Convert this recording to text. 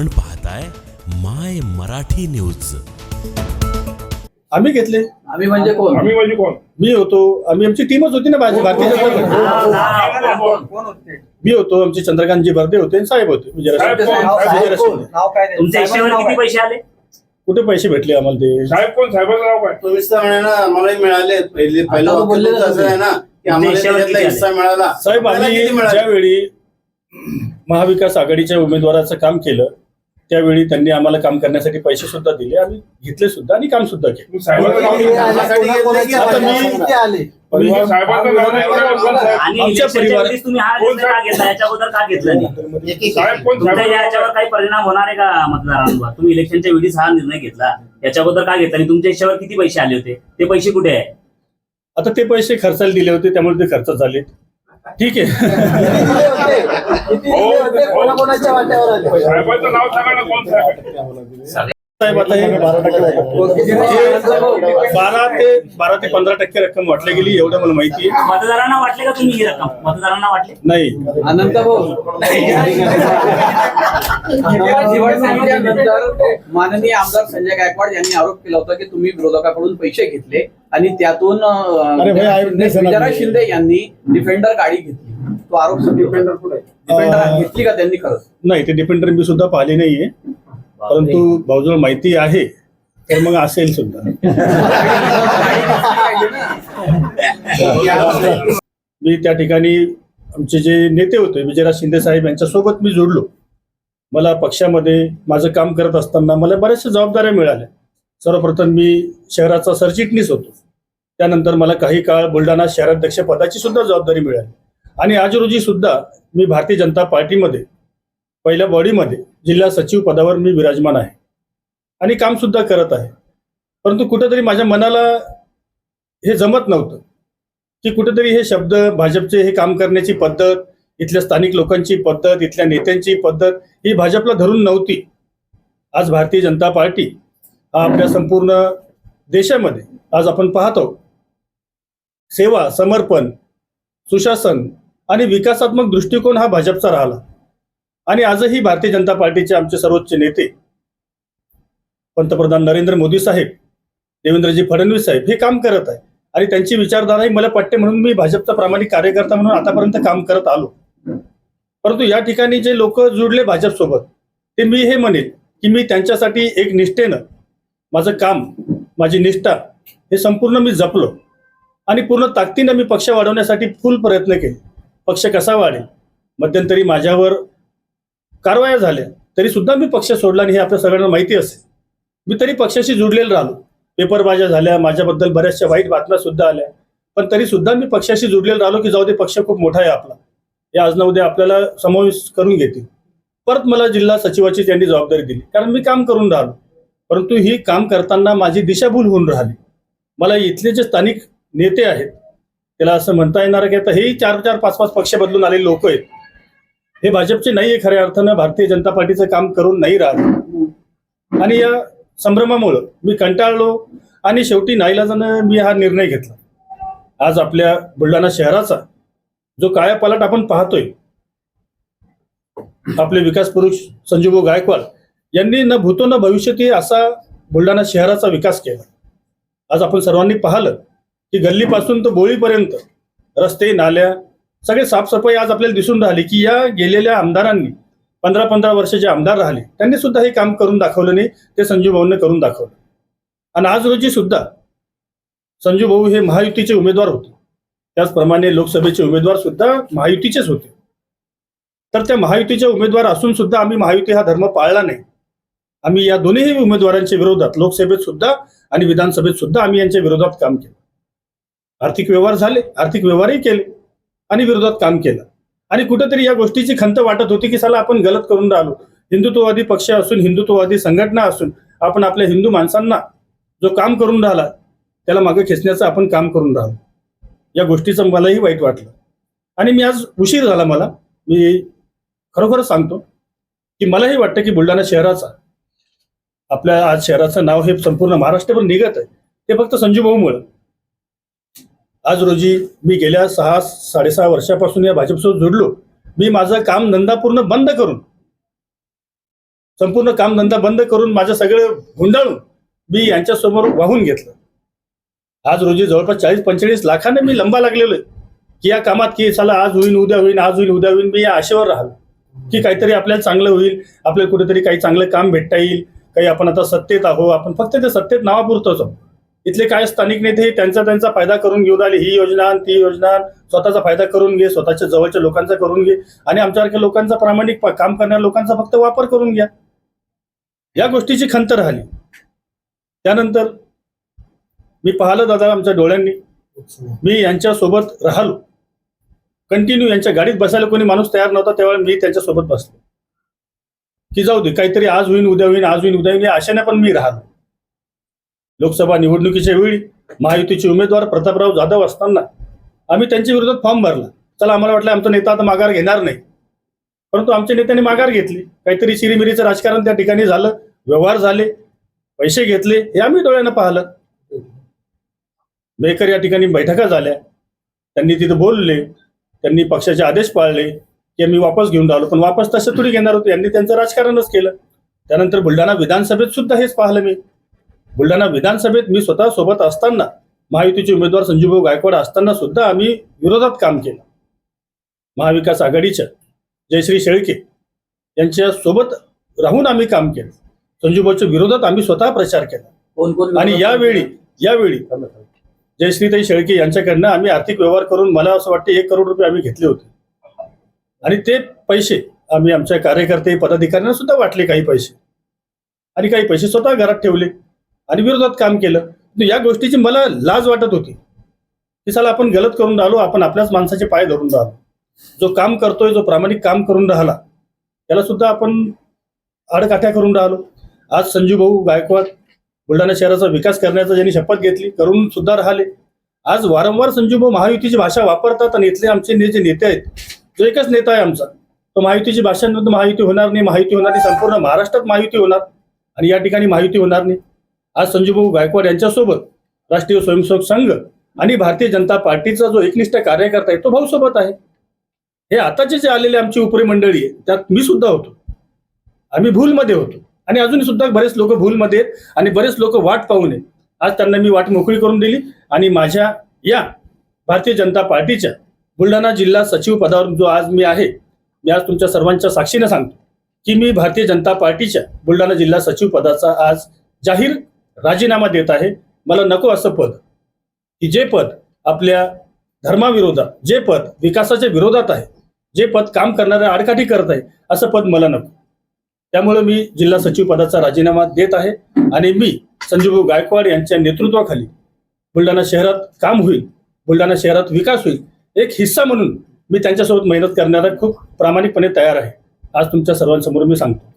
आपण पाहताय माय मराठी न्यूज. आम्ही घेतले. आम्ही म्हणजे कोण? आम्ही म्हणजे कोण? मी होतो. आम्ही आमची टीमच होती ना भाजी- भारतीय जनता पार्टी मी होतो आमचे चंद्रकांतजी बर्दे होते आणि साहेब होते. विजयराज साहेब कोण? साहेब विजयराज शिंदे. तुमच्या हिशेबाने किती पैसे आले? कुठे पैसे भेटले आम्हाला ते? साहेब कोण? साहेबाचं नाव काय? चोवीस म्हणे ना आम्हालाही मिळाले. पहिले पहिलं आता वाक्य बोलले तुमचं असं आहे ना की आम्हाला देशावर त्याच्यातला किती हिस्सा मिळाला. साहेब आम्ही किती मिळाले? ज्यावेळी महाविकास आघाडीच्या उमेदवाराचं काम केलं त्यावेळी त्यांनी आम्हाला काम करण्यासाठी पैसे सुद्धा दिले आम्ही घेतले सुद्धा आणि काम सुद्धा केलं. तुम्ही? आणि आमच्या परिवार- हा कोण निर्णय का घेतला? याच्या अगोदर का घेतला नाही? तुमच्या याच्यावर काही परिणाम होणार आहे का मतदारांवर तुम्ही इलेक्शनच्या वेळेस हा निर्णय घेतला. याच्या अगोदर का घेतला आणि तुमच्या हिशोबावर किती पैसे आले होते? ते पैसे कुठे आहे? आता ते पैसे खर्चाला दिले होते त्यामुळे ते खर्च झाले. ठीक आहे. साहेबाचं नाव सांगा ना कोण साहेब हे बारा ते बारा ते पंधरा टक्के रक्कम वाटली गेली एवढं मला माहिती आहे. मतदारांना वाटले का तुम्ही ही रक्कम? मतदारांना वाटले? नाही. अनंत भाऊ. माननीय आमदार संजय गायकवाड यांनी आरोप केला होता की तुम्ही विरोधकाकडून पैसे घेतले आणि त्यातून. शिंदे यांनी डिफेंडर गाडी घेतली. तो आरोप डिफेंडर पुढे डिफेंडर घेतली का त्यांनी खरंच? नाही ते डिपेंडर मी सुद्धा पाहिले नाहीये. परंतु भाऊजवळ माहिती आहे तर मग असेल सुद्धा. मी त्या ठिकाणी आमचे जे नेते होते विजयराज शिंदे साहेब यांच्या सोबत मी जोडलो. मला पक्षामध्ये माझं काम करत असताना मला बऱ्याचशा जबाबदाऱ्या मिळाल्या. सर्वप्रथम मी शहराचा सरचिटणीस होतो. त्यानंतर मला काही काळ बुलढाणा शहराध्यक्ष पदाची सुद्धा जबाबदारी मिळाली. आणि आज रोजी सुद्धा मी भारतीय जनता पार्टीमध्ये पहिल्या बॉडीमध्ये जिल्हा सचिव पदावर मी विराजमान आहे. आणि काम सुद्धा करत आहे. परंतु कुठेतरी माझ्या मनाला हे जमत नव्हतं. की कुठेतरी हे शब्द भाजपचे हे काम करण्याची पद्धत इथल्या स्थानिक लोकांची पद्धत इथल्या नेत्यांची पद्धत ही भाजपला धरून नव्हती. आज भारतीय जनता पार्टी हा आपल्या संपूर्ण देशामध्ये आज आपण पाहतो. सेवा समर्पण सुशासन आणि विकासात्मक दृष्टिकोन हा भाजपचा राहिला. आणि आजही भारतीय जनता पार्टीचे आमचे सर्वोच्च नेते पंतप्रधान नरेंद्र मोदी साहेब देवेंद्रजी फडणवीस साहेब हे काम करत आहे आणि त्यांची विचारधाराही मला पटते म्हणून मी भाजपचा प्रामाणिक कार्यकर्ता म्हणून आतापर्यंत काम करत आलो. परंतु या ठिकाणी जे लोक जुडले भाजपसोबत ते मी हे म्हणेल की मी त्यांच्यासाठी एक निष्ठेनं माझं काम माझी निष्ठा हे संपूर्ण मी जपलो. आणि पूर्ण ताकदीनं मी पक्ष वाढवण्यासाठी फुल प्रयत्न केले. पक्ष कसा वाढेल? मध्यंतरी माझ्यावर कारवाया झाल्या तरी सुद्धा मी पक्ष सोडला आणि हे आपल्या सगळ्यांना माहिती असेल. मी तरी पक्षाशी जुडलेलं राहिलो. पेपरबाज्या झाल्या माझ्याबद्दल बऱ्याचशा वाईट बातम्या सुद्धा आल्या. पण तरी सुद्धा मी पक्षाशी जुडलेलं राहिलो की जाऊ दे पक्ष खूप मोठा आहे आपला. हे आज ना उद्या आपल्याला समावेश करून घेतील. परत मला जिल्हा सचिवाची त्यांनी जबाबदारी दिली. कारण मी काम करून राहिलो. परंतु ही काम करताना माझी दिशाभूल होऊन राहिली. मला इथले जे स्थानिक नेते आहेत त्याला असं म्हणता येणार की आता हेही चार चार पाच पाच पक्ष बदलून आलेले लोक आहेत. हे भाजपचे नाही आहे खऱ्या अर्थानं. भारतीय जनता पार्टीचं काम करून नाही राहत. आणि या संभ्रमामुळं मी कंटाळलो आणि शेवटी नाईलाजानं मी हा निर्णय घेतला. आज आपल्या बुलढाणा शहराचा जो कायापालट आपण पाहतोय आपले विकास पुरुष संजूभाऊ गायकवाड यांनी न भूतो न भविष्यती असा बुलढाणा शहराचा विकास केला. आज आपण सर्वांनी पाहिलं की गल्लीपासून तर बोळीपर्यंत रस्ते नाल्या सगळे साफसफाई आज आपल्याला दिसून राहिली की या गेलेल्या आमदारांनी पंधरा पंधरा वर्ष जे आमदार राहिले. त्यांनी सुद्धा हे काम करून दाखवलं नाही ते संजू भाऊने करून दाखवलं. आणि आज रोजी सुद्धा संजू भाऊ हे महायुतीचे उमेदवार होते. त्याचप्रमाणे लोकसभेचे उमेदवार सुद्धा महायुतीचेच होते. तर त्या महायुतीचे उमेदवार असून सुद्धा आम्ही महायुती हा धर्म पाळला नाही. आम्ही या दोन्ही उमेदवारांच्या विरोधात लोकसभेत सुद्धा आणि विधानसभेत सुद्धा आम्ही यांच्या विरोधात काम केलं. आर्थिक व्यवहार झाले आर्थिक व्यवहारही केले. आणि विरोधात काम केलं. आणि कुठेतरी या गोष्टीची खंत वाटत होती की साला आपण गलत करून राहिलो. हिंदुत्ववादी पक्ष असून हिंदुत्ववादी संघटना असून आपण आपल्या हिंदू माणसांना जो काम करून राहिला त्याला मागे खेचण्याचं आपण काम करून राहिलो. या गोष्टीचं मलाही वाईट वाटलं. आणि मी आज उशीर झाला मला. मी खरोखरच सांगतो की मलाही वाटतं की बुलढाणा शहराचा आपल्या आज शहराचं नाव हे संपूर्ण महाराष्ट्रभर निघत आहे. ते फक्त संजूभाऊमुळं. आज रोजी मी गेल्या सहा साडेसहा वर्षापासून या भाजपसोबत जोडलो. मी माझं काम धंदा पूर्ण बंद करून संपूर्ण काम धंदा बंद करून माझं सगळं गुंडाळून मी यांच्यासमोर वाहून घेतलं. आज रोजी जवळपास चाळीस पंचेचाळीस लाखाने मी लंबा लागलेलो आहे. की या कामात की चला आज होईल उद्या होईल आज होईल उद्या होईल मी या आशेवर राहिलो. की काहीतरी आपल्याला चांगलं होईल आपल्याला कुठेतरी काही चांगलं काम भेटता येईल. काही आपण आता सत्तेत आहो आपण फक्त ते सत्तेत नावापुरतोच आहोत. इथले काय स्थानिक नेते हे त्यांचा त्यांचा फायदा करून घेऊन आले. ही योजना आणि ती योजना स्वतःचा फायदा करून घे स्वतःच्या जवळच्या लोकांचा करून घे आणि आमच्यासारख्या लोकांचा प्रामाणिक प- काम करणाऱ्या लोकांचा फक्त वापर करून घ्या. या गोष्टीची खंत राहिली. त्यानंतर मी पाहिलं दादा आमच्या डोळ्यांनी. मी यांच्यासोबत राहिलो. कंटिन्यू यांच्या गाडीत बसायला कोणी माणूस तयार नव्हता तेव्हा मी त्यांच्यासोबत बसलो. की जाऊ दे काहीतरी आज होईन उद्या होईन आज होईन उद्या होईन या आशेने पण मी राहिलो. लोकसभा निवडणुकीच्या वेळी महायुतीचे उमेदवार प्रतापराव जाधव असताना आम्ही त्यांच्या विरोधात फॉर्म भरला. चला आम्हाला वाटलं आमचा नेता आता माघार घेणार नाही. परंतु आमच्या नेत्यांनी माघार घेतली. काहीतरी चिरीमिरीचं राजकारण त्या ठिकाणी झालं व्यवहार झाले पैसे घेतले हे आम्ही डोळ्यानं पाहिलं. मेकर या ठिकाणी बैठका झाल्या. त्यांनी तिथं बोलले त्यांनी पक्षाचे आदेश पाळले की आम्ही वापस घेऊन राहिलो. पण वापस तसं थोडी घेणार होतो. यांनी त्यांचं राजकारणच केलं. त्यानंतर बुलढाणा विधानसभेत सुद्धा हेच पाहिलं मी. बुलढाणा विधानसभेत मी स्वतः सोबत असताना महायुतीचे उमेदवार संजूभाऊ गायकवाड असताना सुद्धा आम्ही विरोधात काम केलं. महाविकास आघाडीच्या जयश्री शेळके यांच्या सोबत राहून आम्ही काम केलं. संजूभाऊच्या विरोधात आम्ही स्वतः प्रचार केला. आणि यावेळी यावेळी जयश्रीताई शेळके यांच्याकडनं आम्ही आर्थिक व्यवहार करून मला असं वाटतं एक करोड रुपये आम्ही घेतले होते. आणि ते पैसे आम्ही आमच्या कार्यकर्ते पदाधिकाऱ्यांना सुद्धा वाटले काही पैसे. आणि काही पैसे स्वतः घरात ठेवले. आणि विरोधात काम केलं. तर या गोष्टीची मला लाज वाटत होती. की चला आपण गलत करून राहिलो आपण आपल्याच माणसाचे पाय धरून राहिलो. जो काम करतोय जो प्रामाणिक काम करून राहिला त्याला सुद्धा आपण आडकाठ्या करून राहिलो. आज संजू भाऊ गायकवाड बुलढाणा शहराचा विकास करण्याचा ज्यांनी शपथ घेतली करून सुद्धा राहिले. आज वारंवार संजूभाऊ महायुतीची भाषा वापरतात आणि इथले आमचे ने- जे नेते आहेत जो एकच नेता आहे आमचा तो महायुतीची भाषांमध्ये महायुती होणार नाही महायुती होणार नाही संपूर्ण महाराष्ट्रात महायुती होणार. आणि या ठिकाणी महायुती होणार नाही. आज संजीवभाऊ गायकवाड यांच्यासोबत राष्ट्रीय स्वयंसेवक संघ आणि भारतीय जनता पार्टीचा जो एकनिष्ठ कार्यकर्ता आहे तो भाऊ सोबत आहे. हे आताचे जे आलेले आमची उपरी मंडळी आहे त्यात मी सुद्धा होतो. आम्ही भूलमध्ये होतो. आणि अजूनही सुद्धा बरेच लोक भूलमध्ये आहेत आणि बरेच लोक वाट पाहू नये आज त्यांना मी वाट मोकळी करून दिली आणि माझ्या या भारतीय जनता पार्टीच्या बुलढाणा जिल्हा सचिव पदावर जो आज मी आहे मी आज तुमच्या सर्वांच्या साक्षीनं सांगतो की मी भारतीय जनता पार्टीच्या बुलढाणा जिल्हा सचिव पदाचा आज जाहीर राजीनामा देत आहे. मला नको असं पद. की जे पद आपल्या धर्माविरोधात जे पद विकासाच्या विरोधात आहे जे पद काम करणाऱ्या आडकाठी करत आहे असं पद मला नको. त्यामुळे मी जिल्हा सचिव पदाचा राजीनामा देत आहे आणि मी संजीवभाऊ गायकवाड यांच्या नेतृत्वाखाली बुलढाणा शहरात काम होईल बुलढाणा शहरात विकास होईल एक हिस्सा म्हणून मी त्यांच्यासोबत मेहनत करण्याला खूप प्रामाणिकपणे तयार आहे. आज तुमच्या सर्वांसमोर मी सांगतो.